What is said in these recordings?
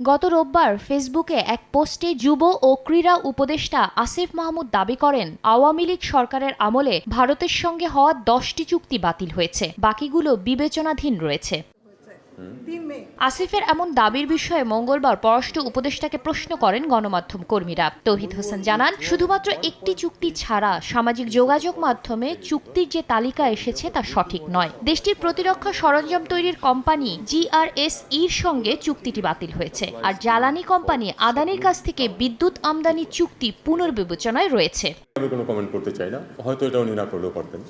গত রোববার ফেসবুকে এক পোস্টে যুব ও ক্রীড়া উপদেষ্টা আসিফ মাহমুদ দাবি করেন, আওয়ামী লীগ সরকারের আমলে ভারতের সঙ্গে হওয়া দশটি চুক্তি বাতিল হয়েছে। বাকিগুলো বিবেচনাধীন রয়েছে। আসিফের এমন দাবির বিষয়ে মঙ্গলবার পররাষ্ট্র উপদেষ্টাকে প্রশ্ন করেন গণমাধ্যম কর্মীরা। তৌহিদ হোসেন জানান শুধুমাত্র একটি চুক্তি ছাড়া সামাজিক যোগাযোগ মাধ্যমে চুক্তির যে তালিকা এসেছে তা সঠিক নয়। দেশটির প্রতিরক্ষা সরঞ্জাম তৈরির কোম্পানি জিআরএস ইর সঙ্গে চুক্তিটি বাতিল হয়েছে। আর জ্বালানি কোম্পানি আদানির কাছ থেকে বিদ্যুৎ আমদানি চুক্তি পুনর্বিবেচনায় রয়েছে। আমি কোনো কমেন্ট করতে চাই না। হয়তো এটা উনি না করলেও পারতেন।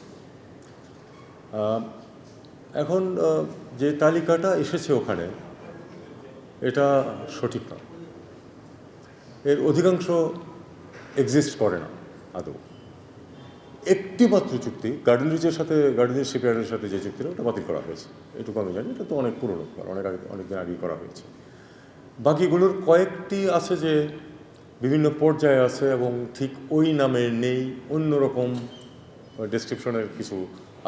এখন যে তালিকাটা এসেছে ওখানে, এটা সঠিক না। এর অধিকাংশ এক্সিস্ট করে না আদৌ। একটি মাত্র চুক্তি গার্ডেন রিচের সাথে গার্ডেন রিচ সাথে যে চুক্তিটা, ওটা বাতিল করা হয়েছে। এটুকু আমি জানি, এটা তো অনেক পুরনো অনেক আগে, অনেক দিন আগেই করা হয়েছে। বাকিগুলোর কয়েকটি আছে যে বিভিন্ন পর্যায়ে আছে এবং ঠিক ওই নামের নেই, অন্যরকম ডেসক্রিপশনের কিছু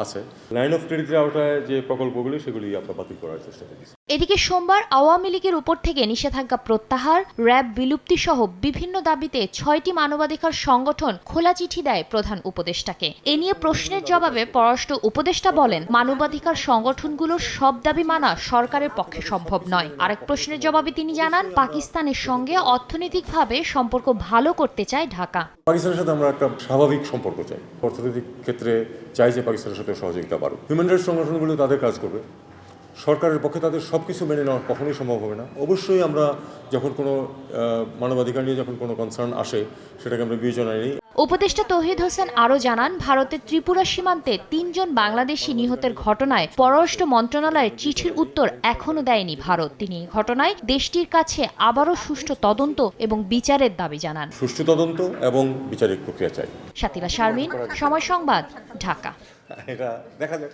আছে। লাইন অফ ক্রেডিটের আওতায় যে প্রকল্পগুলি সেগুলি আমরা বাতিল করার চেষ্টা করছি। এদিকে সোমবার আওয়ামী লীগের উপর থেকে নিষেধাজ্ঞা প্রত্যাহার র্যাব বিলুপ্তি সহ বিভিন্ন দাবিতে ছয়টি মানবাধিকার সংগঠন খোলা চিঠি দেয় প্রধান উপদেষ্টাকে। এ নিয়ে প্রশ্নের জবাবে পররাষ্ট্র উপদেষ্টা বলেন মানবাধিকার সংগঠনগুলোর সব দাবি মানা সরকারের পক্ষে সম্ভব নয়। আরেক প্রশ্নের জবাবে তিনি জানান পাকিস্তানের সঙ্গে অর্থনৈতিকভাবে সম্পর্ক ভালো করতে চায় ঢাকা। পাকিস্তানের সাথে আমরা একটা স্বাভাবিক সম্পর্ক চাই। অর্থনৈতিক ক্ষেত্রে চাই যে পাকিস্তানের সাথে সহযোগিতা বাড়ুক। হিউম্যান রাইটস সংগঠনগুলো তাদের কাজ করবে। সরকারের পক্ষে তাদের সব কিছু মেনে নেওয়া কখনোই সম্ভব হবে না। অবশ্যই আমরা যখন কোনো মানবাধিকার নিয়ে যখন কোনো কনসার্ন আসে, সেটাকে আমরা বিবেচনায় নিই। উপদেষ্টা তৌহিদ হোসেন আরও জানান ভারতের ত্রিপুরা সীমান্তে তিনজন বাংলাদেশি নিহতের ঘটনায় পররাষ্ট্র মন্ত্রণালয়ের চিঠির উত্তর এখনও দেয়নি ভারত। তিনি এই ঘটনায় দেশটির কাছে আবারও সুষ্ঠু তদন্ত এবং বিচারের দাবি জানান। সুষ্ঠু তদন্ত এবং বিচারিক প্রক্রিয়া চাই। শাতিলা শারমিন সময় সংবাদ ঢাকা। এটা দেখা যাক।